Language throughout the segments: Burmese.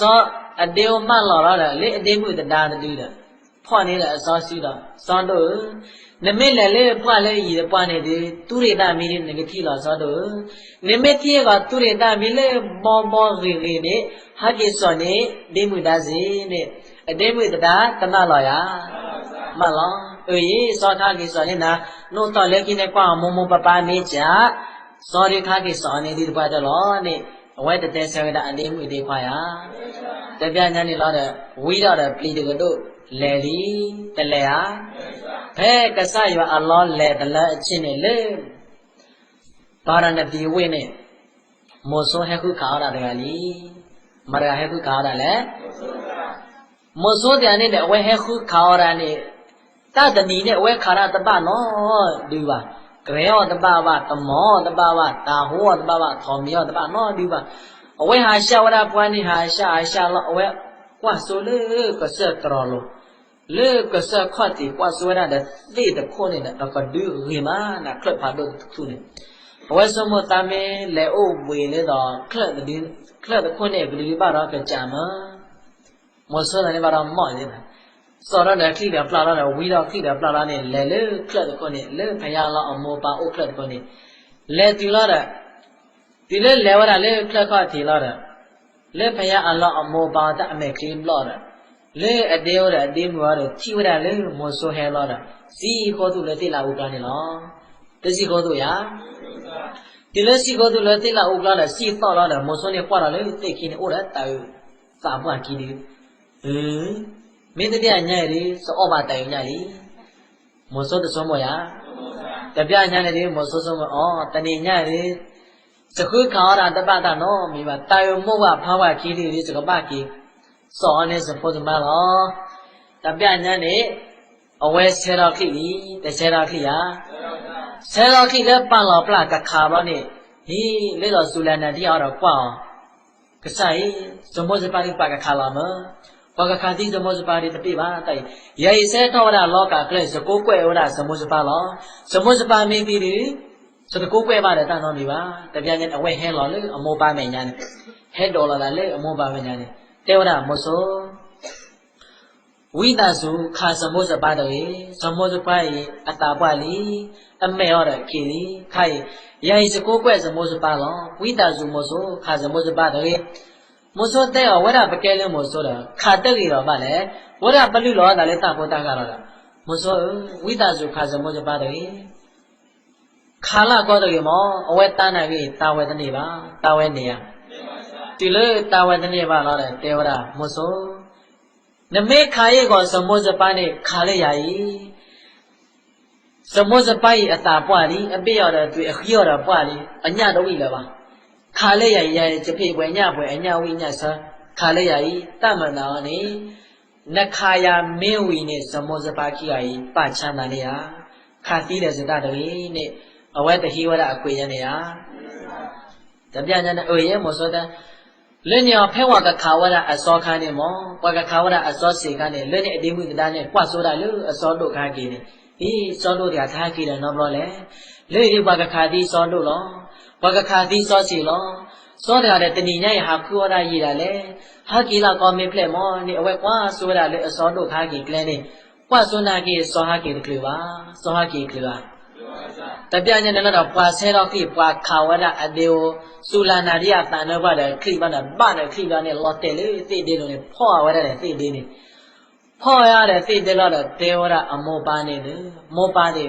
စောအတေကိုမှတ်လာတော့လေအတေမှုတတာတူတယ်ဖွာနေတဲ့အစောရှိတော့စောတို့နမိလည်းလေဖွာလေရည်ပွားနေတယ်သူရိတမီနေငတိလာစောတို့နမိတိကသူရိတမီလေဘောဘောရီရီနေဟာကိစောနေဒေမှုဒါစီနေအတေမှုတတာတနာလာရမလားအေးစောထားကိစောနေနာနို့တော့လေကိနေကွာမမပပနေကြစောရိခါကိစောနေဒီပွားတယ်လို့နေ အဝဲတတဲဆဝဒအလေးမှုဒီခွာရတပြညာနေလာတဲ့ဝိရတဲ့ပလီတကတို့လေလီတလဲဟာဘဲကဆရွာအလောလေတလဲအချင်းနေလေပါရဏတိဝိနေမောစောဟခုခါရတကလီမရဟခုခါရလေမောစောတဲ့နေတဲ့အဝဲဟခုခါရနေတတနီနဲ့အဝဲခါရတပနော်ဒီပါ ကရေယောတပဝတမောတပဝတာဟောတပဝသောမြောတပနော်ဒီပါအဝဲဟာရှာဝရပွားနေဟာရှာရှာလောအဝဲကွာဆိုလေကဆက်တော်လို့လေကဆက်ခွတ်တီကွာဆိုရတဲ့သိတဲ့ခေါနေတဲ့ကဒူရီမာနာခလပ်ပါတော့သူနေအဝဲစမတာမဲလေအိုဝေလေတော့ခလပ်တဲ့ခလပ်တဲ့ခေါနေကလေးပါတော့ကကြာမမောဆောတယ်ပါတော့မော့နေတာ စောရတဲ့ခိတယ်ပလာရတဲ့ဝီတော့ခိတယ်ပလာရနဲ့လေလေခလပ်တဲ့ခေါနေလေဖယားလောက်အမောပါအိုခလပ်တဲ့ခေါနေလေတူလာတဲ့ဒီလေလေဝရလေခလပ်ခတ်တီလာတဲ့လေဖယားအလောအမောပါတဲ့အမေကလေးလောတဲ့လေအတေးရတဲ့အတေးမွားတော့ချိဝရလေမောဆိုဟဲလောတဲ့စီခေါ်သူ လေတိလာဥကနေလောတစီခေါ်သူရာဒီလေစီခေါ်သူလေတိလာဥကလာစီတော့လာတဲ့မောဆိုနေပွားလာလေတိတ်ခင်းနေဩရတာယူစာပွားကြီးနေဟင်းမင်းတပြညံ့ရီစောပါတိုင်ညံ့ရီမောဆိုတစုံမောရာတပြညံ့နေတယ်မောဆိုစုံမောဩတနေညံ့ရီစခုခါရတပတာနော်မိပါတာယမောဝဖာဝကြီးလေးစကပကြီးစောနေစဖို့စမလောတပြညံ့နေအဝဲဆယ်တော်ခိပြီတဆယ်တော်ခိရာဆယ်တော်ခိလည်းပန်လောပလကခါပါနေဟီလေတော်ဇူလန်နတိအော်တော့ကွာကဆိုင်ဇမောစပါရိပကခါလာမ ပကခါတိဇမောစပါရိတပိပါတိုင်ယေဆဲတော်ရလောကကလေးစကိုကွဲဝရဇမောစပါလောဇမောစပါမင်းပြီးဒီစတကိုကွဲပါတယ်တန်တော်နေပါတပြားချင်းအဝဲဟဲလောလေအမောပါမယ်ညာနေဟဲဒေါ်လာလေအမောပါမယ်ညာနေတေဝရမောစောဝိသစုခါစမောစပါတေစမောစပါယေအတာပလီအမေရောတဲ့ခေဒီခိုင်ယေစကိုကွဲစမောစပါလောဝိသစုမောစောခါစမောစပါတေ မောစောတဲ့ဝရပကဲလုံးမောစောတာခါတက်ကြီးတော့ဗာလေဝရပလူလောတာလေတဘောတာကတော့လားမောစောဝိသစုခါစမောစပါတေခါလာကောတေမောအဝဲတန်းနိုင်ပြီတာဝဲတနေပါတာဝဲနေရဒီလေတာဝဲတနေပါလားတဲ့တေဝရမောစောနမေခါယေကောစမောစပါနေခါလေယာယီစမောစပါယီအတာပွားလီအပိရောတဲ့သူအခီရောတာပွားလီအညတော်ဝိလည်းပါ ခါလေယာယီရဲ့ချဖေပွဲညပွဲအညဝိညဆာခါလေယာယီတမနာနေနခာယာမင်းဝီနေစမောစပါခိယာယီပချမ်းသာနေရခါတိတဲ့စတတရီနဲ့အဝဲတဟိဝရအကွေရနေရတပြညာနဲ့အိုရဲမောစောတဲ့လင်းညာဖဲဝကခါဝရအစောခန်းနေမောပကခါဝရအစောစေခန်းနေလင်းနေအတိမှုတန်းနဲ့ပွတ်ဆိုတာလို့အစောတို့ခါကြီးနေဟီစောတို့ကထားကြီးတယ်နော်ဘလို့လေလေဒီပကခါတိစောတို့လောပ ကခါတိစောစီလောစောတဲ့တဏိညာရဟာခုဝရရည်တာလေဟာကီလာကောမင်ဖလက်မောနေအဝဲကွာဆိုတာလေအစောတို့ခါကြီးကလဲနေပွတ်စွနာကြီးစောဟာကြီးတကလေးပါစောဟာကြီးကလေးပါတပြညာနဲ့တော့ပွာဆဲတော့ခိပွာခါဝရအတေဝစုလာနာရိယတန်တော့ပါတယ်ခိပနာဗနဲ့ခိပနာနဲ့လော်တယ်လေသိတယ်လို့ဖောဝရတဲ့သိတယ်နေဖောရတဲ့သိတယ်လို့တေဝရအမောပါနေတယ်မောပါနေ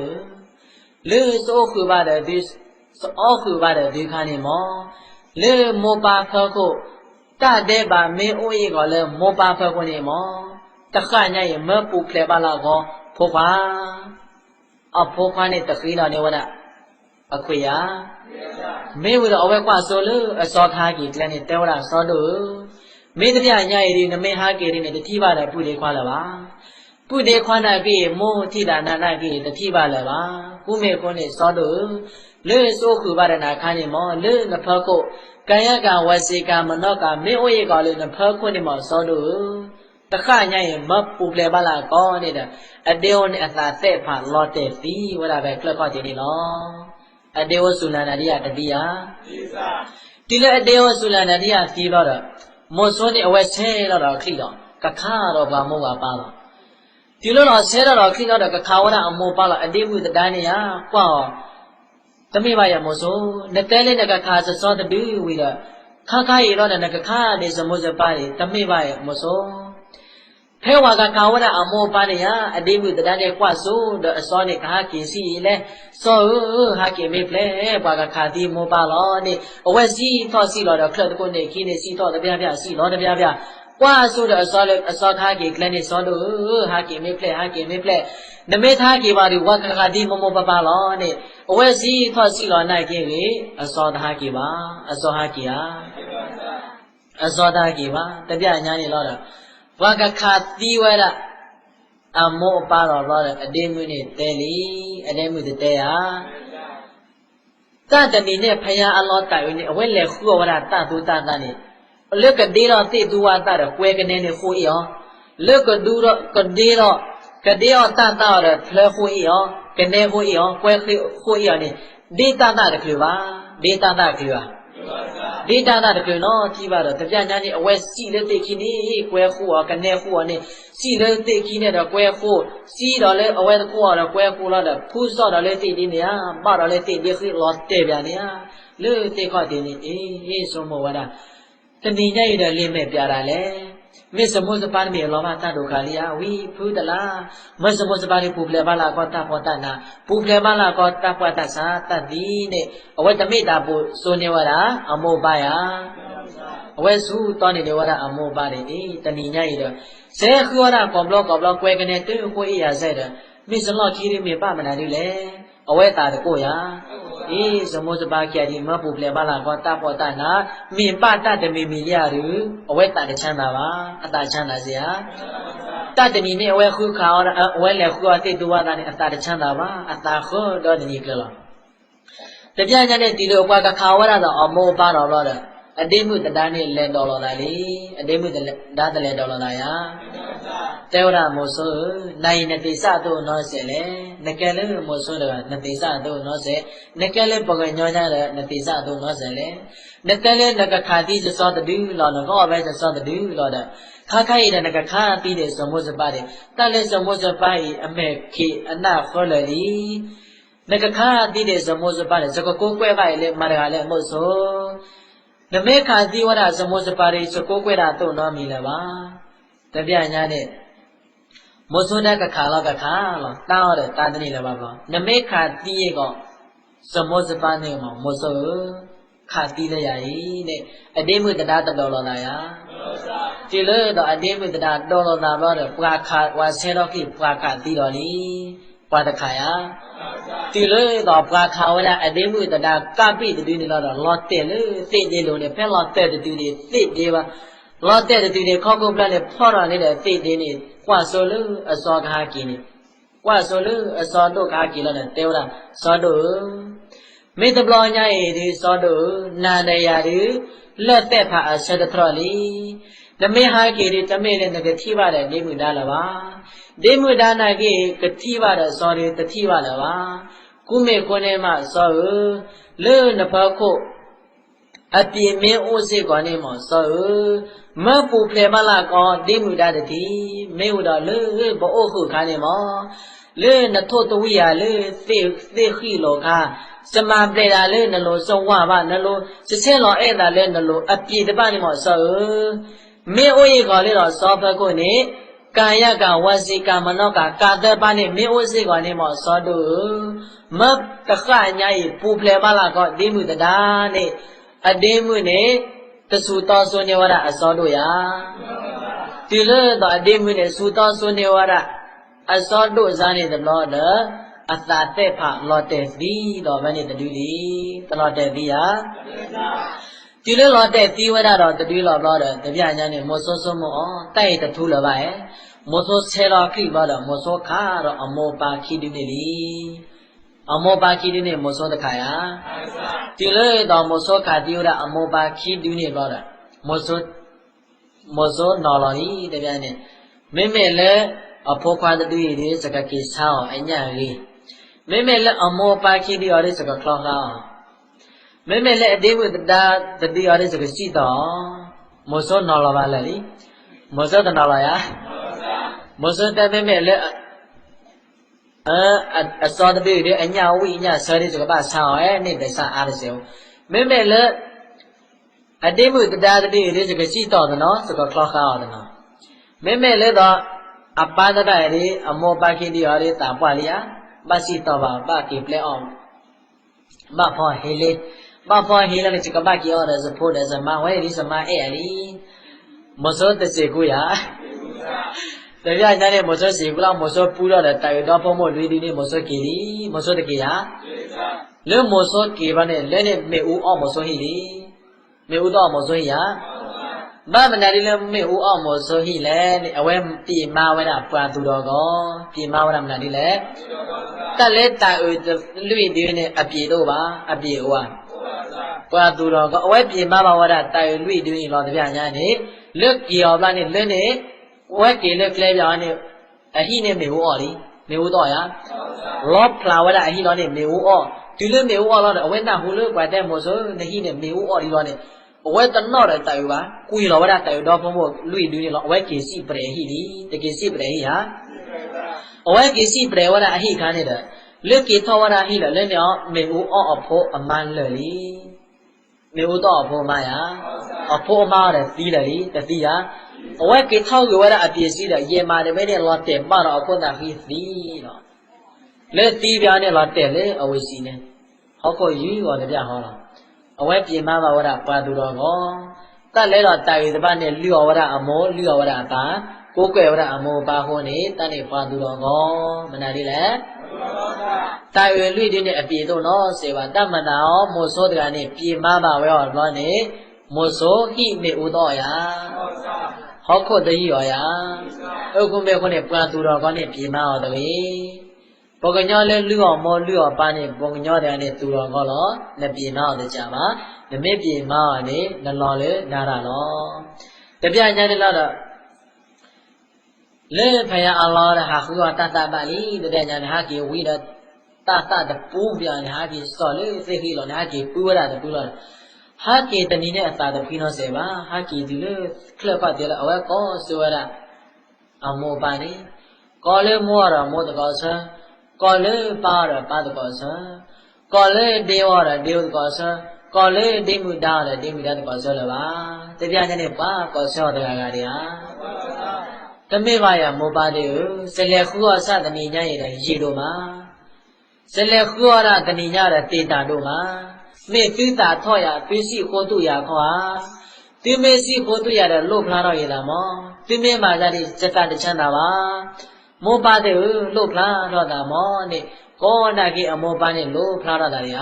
လေစိုးခုပါတယ် ဒီအောခုပါတယ်ဒီခါနေမောလေမောပါခောကိုတတဲ့ပါမင်းအိုးရေကလည်းမောပါခောကိုနေမောတခါညရဲ့မပူဖလေပါလာကောဖိုးပါအဖိုးခွားနဲ့တခိလာနေဝဒအခွေရမေဝရအဝဲကွာဆိုလို့အစောထားကြီးကလည်းနေတဲဝရစောလို့မေတ္တပြညရည်နမေဟာကေရီနဲ့တတိပါလည်းပုလေခွာလာပါပုတေခွာနာပြီမောထိတာနာနာကြီးတတိပါလည်းပါကုမေကုနဲ့စောလို့ လေဆိုခုပါရဏခါနေမောလေနဖကုကံယကဝစီကမနောကမေဩယေကလည်းနဖကုနေမောစောလို့တခညရင်မပူပလေပါလာကောနေတဲ့အတေဝနဲ့အသာတဲ့ဖာလော့တဲ့ပြီဝရပဲကလပ်ခေါ်ကြနေလောအတေဝဆုလန္ဒရိယတတိယဒီလေအတေဝဆုလန္ဒရိယစီတော့တော့မောစောနေအဝဲဆဲတော့တော့ခိတော့ကခါတော့ဘာမောကပါတော့ဒီလိုတော့ဆဲတော့တော့ခိတော့ကခါဝရအမောပါလာအတိမှုတတိုင်းနေရကွာ တမိပါရမောစောနတဲလေးနကခါစစောတတူဝီတော့ခါခါရီတော့နကခါနေစမောစပါရီတမိပါရမောစောဖဲဝါကကာဝရအမောပါနေရအတိမှုတတိုင်းနေကွာဆိုတော့အစောနေခါကင်စီလေစောဟာကင်မေဖလဲဘာကခါတီမောပါလောနေအဝက်စီသောစီလောတော့ခလတ်ကိုနေခင်းနေစီသောတပြားပြစီလောတပြားပြ ကွာဆိုတော့အစောလေအစောခါကေကလနေစောတော့ဟာကင်မေဖလဲဟာကင်မေဖလဲနမေသားကေပါဒီဝါကခါတီမောမောပါပါလောနေအဝက်စီသောစီလောနိုင်ကင်းလေအစောသားကေပါအစောဟာကေဟာအစောသားကေပါတပြညာနေလောတော့ဝါကခါတီဝရအမောပါတော့တော့အတင်းမှုနဲ့တဲလီအတင်းမှုတဲရတတဏီနဲ့ဖယားအလောတိုင်နေအဝဲလေခုဝရတတူတတနေ လက်ကဒေတော့တိတူဝတရကွဲကနေနေခိုးရောလက်ကဒူတော့ကဒေတော့ကဒေတော့တတရဖလဲခိုးရောကနေခိုးရောကွဲခိုးရောနေဒေတတတကလေးပါဒေတတကလေးပါဒေတာတာတကယ်နော်ကြည့်ပါတော့တပြညာနေအဝဲစီလက်တိခင်းနေကွဲခုောကနေခုောနေစီလက်တိခင်းနေတော့ကွဲခုစီတော့လေအဝဲတခုောတော့ကွဲခုလာတော့ဖူးစော့တော့လေတိတိနေရပါတော့လေတိတိခိလောတဲ့ပြန်နေရလေတိခော့တင်နေအေးအေးဆုံးမဝဒ တဏိညရတဲ့လင်းမဲ့ပြတာလေမစ္စမောစပါရမီလောဘတတ်ဒုက္ခလျာဝိဖုဒလာမစ္စမောစပါရိပူပလေပါလာကောတဘောတနာပူပလေပါလာကောတပဝတ္တသာတတ်တိနဲ့အဝတ္တမိတာပုဆိုနေဝတာအမောပါယအဝဲစုတောနေနေဝတာအမောပါတယ်အေးတဏိညရတော့ဇေခောရကောဘလောကောဘလောကွဲကနေတွေ့ကိုအေးရဇဲတယ်မစ္စလောခီရိမေပမနာဒီလေအဝဲတာတကိုရ အေးဇမောစပါကြဒီမပူပလေပါလာကောတဘောတနာမြင်ပတတမေမီလျာရူအဝဲတာတချမ်းသာပါအတာချမ်းသာစရာတတဏီနဲ့အဝဲခုခါအဝဲလေခုအတိတူဝတာနဲ့အတာတချမ်းသာပါအတာခောတော့တဏီကလောတပြညာနဲ့ဒီလိုအကွာကခါဝရတော့အမောပါတော့တော့ အတိမှုတန်းနဲ့လဲတော်တော်လာလေအတိမှုတဒါတလဲတော်တော်လာယာတေဝရမောဆိုနိုင်နတိစတို့နောစေလေနကဲလေမောဆိုလနတိစတို့နောစေနကဲလေပကညောညတဲ့နတိစတို့နောစေလေနကဲလေနကခါတိစောတတူလောနကောပဲစောတတူလောတဲ့ခါခိုင်တဲ့နကခါတိတဲ့စမောစပါတဲ့တလဲစမောစပါဤအမေခေအနာခေါ်လေလီနကခါတိတဲ့စမောစပါတဲ့ဇကကိုကွဲပါလေမရကလည်းမဟုတ်ဆို နမေခါတိဝရစမောစပါရိစကိုကွဲတာတော့နောမီလည်းပါတပြညာနဲ့မောစွန်းတဲ့ကခါလောကခါလောတောင်းရတဲ့တာတနေလည်းပါဘောနမေခါတိရဲ့ကစမောစပါနေမှာမောစွခါတိလည်းရည်တဲ့အတိမှုတရားတော်လောလာရဒီလေတော့အတိမှုတရားတော်လောလာတော့ပရာခါဝါဆေရောကိပရာခါတိတော်လီ ပါတခါယဒီလေတော့ပရာခါဝလာအတိမှုတရားကပိတူနေတော့လောတဲ့လေသိတယ်လို့လေဖဲလောတဲ့တူနေသိတယ်ပါလောတဲ့တူနေခေါကုတ်ပလက်နဲ့ဖော်ရနေတဲ့သိတယ်နေကွာဆိုလို့အစောကားกินနေကွာဆိုလို့အစောတို့ကားกินလို့တေဝရစောတို့မေတ္တဘလောညာရည်ဒီစောတို့နာနရာဒီလက်သက်ဖာအဆက်တထရလီ ဓမေဟာကေဒီတမေလည်းငကတိပါတဲ့နေမှုဒါလပါဒေမှုဒါနာကေကတိပါတဲ့စောရီတတိပါလပါကုမေခွနေမစောလေနဖခုအပြင်းမင်းအိုးစိကောနေမောစောမပူဖလေမလာကောဒေမှုဒါတတိမေဝဒလေဘောခုခါနေမောလေနထုတဝိယလေသေသေခိလောကစမပလေတာလေနလိုစုံဝပါနလိုစစင်းလောအဲ့တာလေနလိုအပြေတပနေမောစော မင်းအိုးရေကောလေတော့စောဖက်ကိုနေကာယကဝစီကမနောကကာတပနေမင်းအိုးစိကောနေမောစောတုမတခညာဤပူဖလေမလာကောဒီမှုတဒါနေအတင်းမှုနေတဆူတော်ဆွနေဝရအစောတို့ရာဒီလေတော့အတင်းမှုနေဆူတော်ဆွနေဝရအစောတို့ဇာနေတလောတော့အသာတဲ့ဖလောတဲ့သည်တော့မနဲ့တတူလီတလောတဲ့သည်ဟာ ဒီလိုလောတဲ့သီဝရတော့တတူလောတော့တပြညာနဲ့မောစောစောမောတိုက်တထူးလပါရဲ့မောစောဆဲတော်ခိပါတော့မောစောခါတော့အမောပါခိတိနေလီအမောပါခိတိနေမောစောတခါယာဒီလိုတော့မောစောခါတိဝရအမောပါခိတိနေတော့မောစောမောစောနော်လော်ဤတပြညာနဲ့မိမဲလည်းအဖောခွာတတူရည်စကကိဆောင်းအညာလေးမဲမဲလက်အမောပါခိတိရတဲ့စကကလောင်းလား မဲမဲလက်အသေးဝတ္တာတတိရတဲ့စကရှိတော့မောစောနော်လာပါလေလीမောစောတနော်လာရမောစောတတဲ့မဲ့လေအဲအစောတပိတဲ့အညာဝိညာဆရီစကပါဆောင်းအဲနေ့တဆအားရစေမဲမဲလေအတိမှုတရားတတိရေစကရှိတော်နော်စကခလခါတော်နော်မဲမဲလေတော့အပါဒတရေအမောပါခိတိရရေတာပွားလျာပစီတော်ပါပါကိပလေအောင်မဖောဟေလေ မဖောဟေလေစကပါကိအော်ရစဖို့တဲ့စမဝဲဒီစမအဲ့အလီမစောတစေကိုရတပြညာနဲ့မစောစီကူလောက်မစောပူတော့တဲ့တိုင်တော်ဖုံးမလွေးဒီနေမစောကီလီမစောတကေရလဲမစောကေပါနဲ့လဲနဲ့မေဦးအောင်မစောဟီလီမေဦးတော့မစောဟီရဘာမနာရီလဲမေဦးအောင်မစောဟီလဲအဝဲပြေမာဝဲတာပွာသူတော်ကောပြေမာဝဲတာမနာရီလဲတက်လဲတိုင်ဦးလွေဒီနေအပြေတော့ပါအပြေဦး อ่ะပွာသူတော်ကောအဝဲပြေမာဘာဝဲတာတိုင်လွေဒီနေလောတပြညာနေလွတ်ကြော်ပါနဲ့လဲနဲ့ဝဲကေလွတ်ကလဲပြောနေအဟိနဲ့မေဦးအော်လီမေဦးတော့ရလောဖလာဝဲတာအဟိလောနဲ့မေဦးအော်ဒီလိုမေဦးအော်လောအဝဲနာဟူလို့ကွာတဲ့မို့ဆိုနဟိနဲ့မေဦးအော်ဒီလောနဲ့အဝဲတနော့တဲ့တိုင်ပါကွေလောဝဲတာတိုင်တော့ဖုံးဖို့လွိလူနေလောအဝဲကေစီပရေဟိလီတကေစီပရေဟိဟာအဝဲကေစီပရေဝဲတာအဟိခါနေတဲ့ လွတ်ကေထောဝဲတာဟိလောလဲမြောက်မေဦးအော်အဖို့အမန်လေလီမေဦးတော့အဖို့မယာအဖို့အမတဲ့သီးလေလီတတိယအဝဲကေထောက်ရဝဲတာအပြည့်စည်းတယ်ရေမာတယ်ပဲနဲ့လောတဲ့မတော့အခုတာဟိသီးတော့လက်သီးပြားနဲ့လောတဲ့လေအဝေစီနဲ့ဟောဖို့ယူရောတပြဟောတော့အဝဲပြေမပါဝရပါသူတော်ကောတတ်လဲတော့တာရီတပတ်နဲ့လျော်ဝရအမောလျော်ဝရတာကိုယ်ကွယ်ဝရအမောပါဟောနေတတ်နေပါသူတော်ကောမနာလေးလေ တာရီလွိတဲ့နဲ့အပြေတော့နော်စေပါတမနာရောမောစောတကနေပြေမပါဝဲရောတော့နေမောစောဟိမေဥတော်ယာဟောခုတ်တည်းရောယာဥက္ကုမေခုနဲ့ပန်သူတော်ကောနဲ့ပြေမရောတလေပုဂ္ဂညောလဲလူအောင်မောလူအောင်ပါနေပုဂ္ဂညောတဲ့နဲ့သူတော်ကောလောနပြေမောတဲ့ကြပါနမေပြေမောနဲ့နလောလေနာရလောတပြညာတဲ့တော့ လေဖယာအလ္လာဟ်ရဟာခူဝတတပါလီတပြညာဟာကေဝိဒတတတပူပြန်ဟာကေစောလေသိခိလောဟာကေပူရတာပူလောဟာကေတနီနဲ့အသာတဖိနောစေပါဟာကေဒီလေခလပတ်တယ်အဝဲကောဆိုရတာအမောပါနေကောလေမောရမောတကောဆာကောလေပါရပါတကောဆာကောလေဒေဝရဒေဝတကောဆာကောလေဒိမှုတာရဒိမှုတာတကောဆာလပါတပြညနေပါကောဆာတကကတည်းဟာ တမေပါယမောပါတေစလေခုအစတဏိညာရတဲ့ရေတို့မှာစလေခုရတဏိညာရတေတာတို့မှာမေပိတာထောရပိစီဟောတုရခွာတိမေစီဟောတုရတဲ့လို့ဖလားတော့ရတာမောတိမေမာကြတဲ့စက်ကတချမ်းသာပါမောပါတဲ့လို့ဖလားတော့တာမောနဲ့ကောနာကိအမောပါနဲ့လို့ဖလားတော့တာရ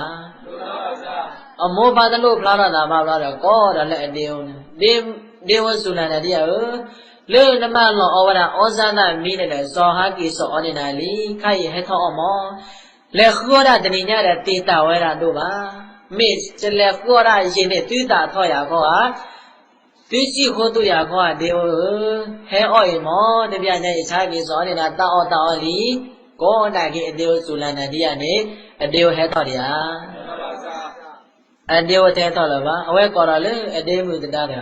အမောပါတဲ့လို့ဖလားတော့တာပါတော့ကောတော့လည်းအတင်းဒီဒီဝဆုနာတဲ့တရား လေနမလောဩဝရဩဇာနာမိနေတဲ့ဇောဟာကိစောဩနေနာလီခိုင်ဟဲထောအမောလေခောရတဏိညာတဲ့တေတာဝဲတာတို့ပါမေစလေခောရရင်နဲ့တိတာထောရခောဟာပိစီခောတုရခောဟာဒေဝဟဲဩေမောတပြညာအခြားကိစောနေတာတောအောတောလီကောနာကိအတေဝဆုလန္တတိယနေအတေဝဟဲထောရအတေဝတဲထောလပါအဝဲကောရလေအတေမှုတတာတာ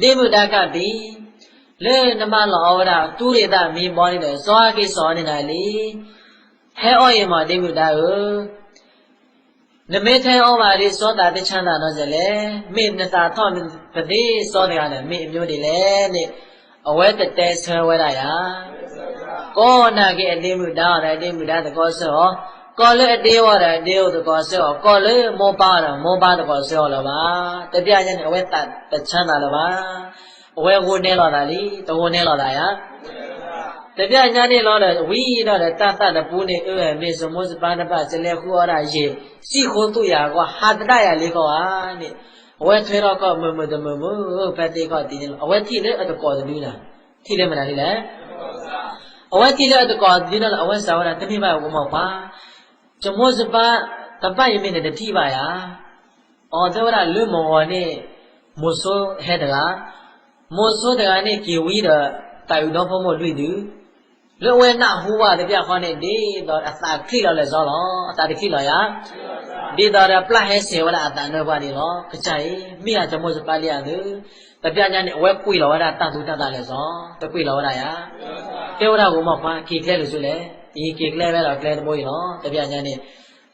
တေမှုတကတိ လေနမလောဝရသူရိတမိမောနေတဲ့ဇောကိစောနေတာလေဟဲဩယေမတိမှုတာကိုနမေထဲဩပါရိသောတာတချမ်းသာတော့စလေမိနတာထောပတိသောတရားနဲ့မိအမျိုးတွေလေနဲ့အဝဲတတဲဆွဲဝဲတာယာကောနာကေအတိမှုတာရအတိမှုတာတကောဆောကောလေအတေဝရအတေဝတကောဆောကောလေမောပါရမောပါတကောဆောလပါတပြညနဲ့အဝဲတတချမ်းသာလပါ အဝဲကိုနေလာတာလीတဝနေလာတာယာတပြညာနေလောတယ်ဝိတော့တတတပူနေအဲမေစမောစပါဒပစလေခုရရေစီခိုသူရကွာဟာတတရလေးကွာနေအဝဲထွေတော့ကမမတမမဖတ်တေကတည်နေအဝဲတိလေအတကောတူလားထိလေမလားလေအဝဲတိလေအတကောဒီနော်အဝဲစာဝရတမိမဝမောပါဇမောစပါတပတ်ရမင်းနဲ့တိပါယာအော်ဒေဝရလွမောနဲ့မဆိုးဟဲ့တကား မောဆိုးတကားနဲ့ကေဝီတော့တိုင်တော့ဖို့မလွိတူလွဝဲနာဟူဝတပြခေါနဲ့ဒီတော့အသာခိလောလဲဇောလောအသာတခိလောရဒီတော့ပလဟဲစေဝလာအတန်တော့ပါဒီလောကချိုင်မိဟာဇမောစပါလျာသူတတပြညာနဲ့အဝဲကွေလောဝဒတန်သူတတ်တာလဲစောတကွေလောဝဒရာကေဝဒကိုမောက်ခွာကေကလဲလို့ဆိုလဲဒီကေကလဲပဲတော့ကလဲတမိုးရောတပြညာနဲ့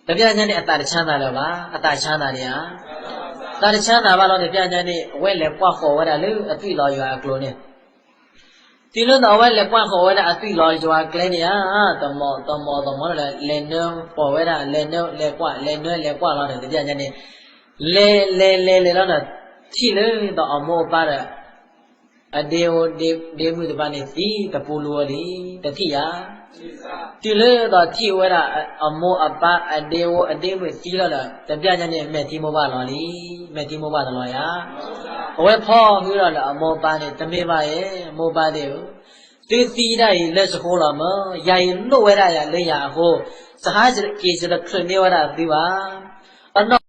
တပြညာနဲ့အတ္တချမ်းသာတော့ပါအတ္တချမ်းသာနေဟာ တတချမ်းသာပါတော့တပြညာနဲ့အဝဲလဲပွားခေါ်ဝဒလူအသိလောရွာကလိုနဲ့ဒီလိုတော့ဝဲလဲပွားခေါ်ဝဒအသိလောရွာကလဲနေဟာတမောတမောတမောလဲလဲနုံပေါ်ဝဒလဲနုံလဲပွားလဲနွဲလဲပွားတော့တပြညာနဲ့လဲလဲလဲလဲတော့ထိလေတော့အမောပါတဲ့အဒေဝဒေဒေမှုတပါနေစီတပူလောဒီတတိယ ဒီလေတော့ထိဝဲတာအမောအပအဒေဝအဒေမှုစီလာတာတပြညာနဲ့မဲ့တိမောပါလောလီမဲ့တိမောပါလောရာအဝဲဖောပြီးတော့လည်းအမောပါနေတမေပါရဲ့အမောပါတဲ့ကိုတေစီတိုင်းလက်စခိုးလာမယာယလွတ်ဝဲတာရလေရဟိုစဟာကြကေစလခရနေဝရဒီပါအနော